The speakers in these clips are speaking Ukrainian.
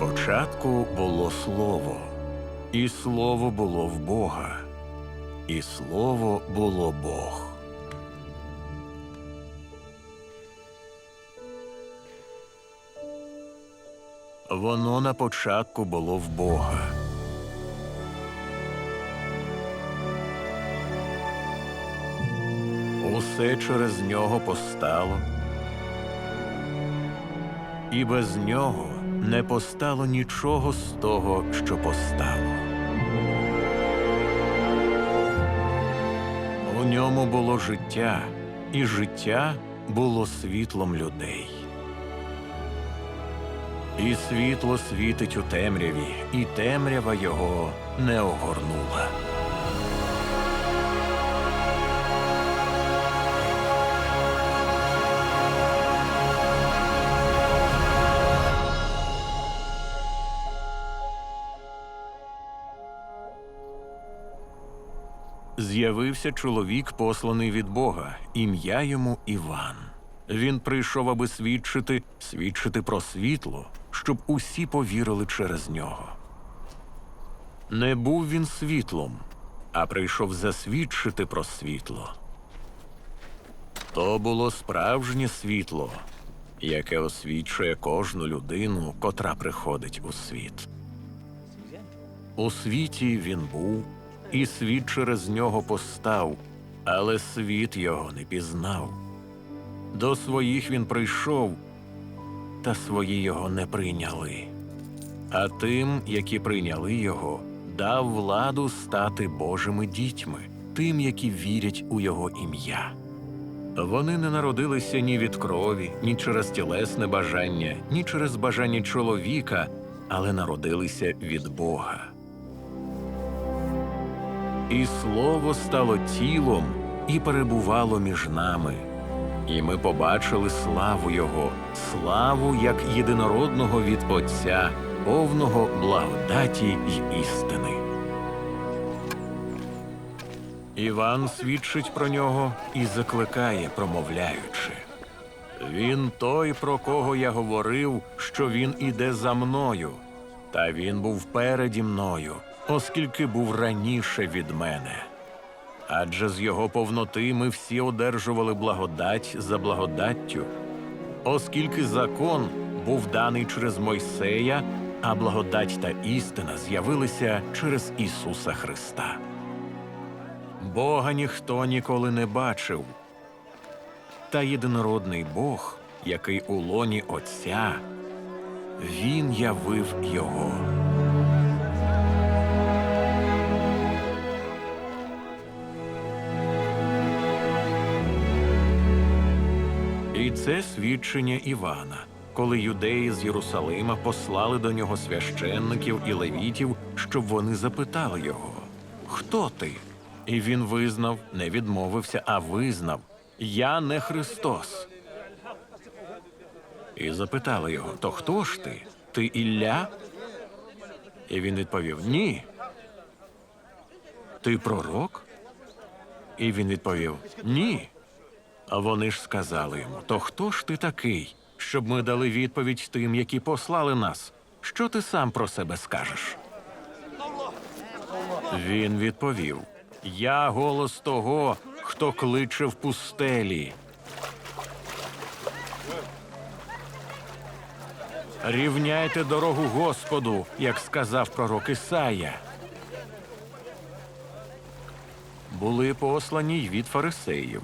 Початку було слово, і слово було в Бога, і слово було Бог. Воно на початку було в Бога. Усе через нього постало, і без нього не постало нічого з того, що постало. У ньому було життя, і життя було світлом людей. І світло світить у темряві, і темрява його не огорнула. З'явився чоловік, посланий від Бога, ім'я йому Іван. Він прийшов, аби свідчити, свідчити про світло, щоб усі повірили через нього. Не був він світлом, а прийшов засвідчити про світло. То було справжнє світло, яке освічує кожну людину, котра приходить у світ. У світі він був, і світ через нього постав, але світ його не пізнав. До своїх він прийшов, та свої його не прийняли. А тим, які прийняли його, дав владу стати Божими дітьми, тим, які вірять у його ім'я. Вони не народилися ні від крові, ні через тілесне бажання, ні через бажання чоловіка, але народилися від Бога. І слово стало тілом і перебувало між нами. І ми побачили славу Його, славу як єдинородного від Отця, повного благодаті й істини. Іван свідчить про нього і закликає, промовляючи. Він той, про кого я говорив, що він іде за мною, та він був переді мною, оскільки був раніше від мене. Адже з його повноти ми всі одержували благодать за благодаттю, оскільки закон був даний через Мойсея, а благодать та істина з'явилися через Ісуса Христа. Бога ніхто ніколи не бачив, та єдинородний Бог, який у лоні Отця, Він явив Його. І це свідчення Івана, коли юдеї з Єрусалима послали до нього священників і левітів, щоб вони запитали його: Хто ти? І він визнав, не відмовився, а визнав: Я не Христос. І запитали його: То хто ж ти? Ти Ілля? І він відповів: Ні. Ти пророк? І він відповів: Ні. А вони ж сказали йому: То хто ж ти такий, щоб ми дали відповідь тим, які послали нас? Що ти сам про себе скажеш? Він відповів: Я голос того, хто кличе в пустелі. Рівняйте дорогу Господу, як сказав пророк Ісая. Були послані й від фарисеїв.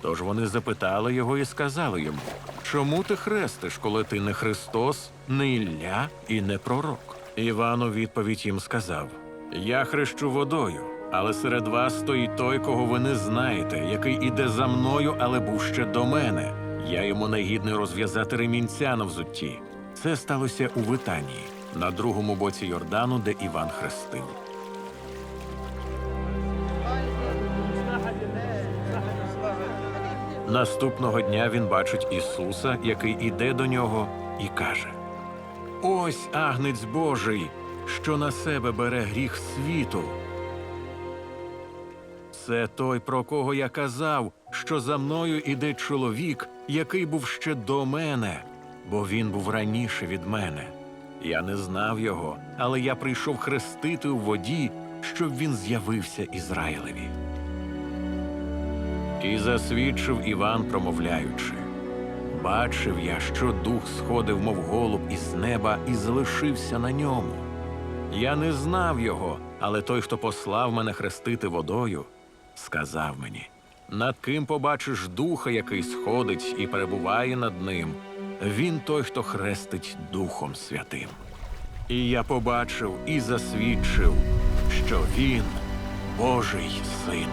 Тож вони запитали його і сказали йому: Чому ти хрестиш, коли ти не Христос, не Ілля і не пророк? Іван у відповідь їм сказав: Я хрещу водою, але серед вас стоїть той, кого ви не знаєте, який іде за мною, але був ще до мене. Я йому негідний розв'язати ремінця на взутті. Це сталося у Витанії, на другому боці Йордану, де Іван хрестив. Наступного дня він бачить Ісуса, який іде до нього, і каже: Ось агнець Божий, що на себе бере гріх світу. Це той, про кого я казав, що за мною іде чоловік, який був ще до мене, бо він був раніше від мене. Я не знав його, але я прийшов хрестити у воді, щоб він з'явився Ізраїлеві. І засвідчив Іван, промовляючи: Бачив я, що дух сходив, мов голуб із неба, і залишився на ньому. Я не знав його, але той, хто послав мене хрестити водою, сказав мені: над ким побачиш духа, який сходить і перебуває над ним, він той, хто хрестить Духом Святим. І я побачив і засвідчив, що він Божий син.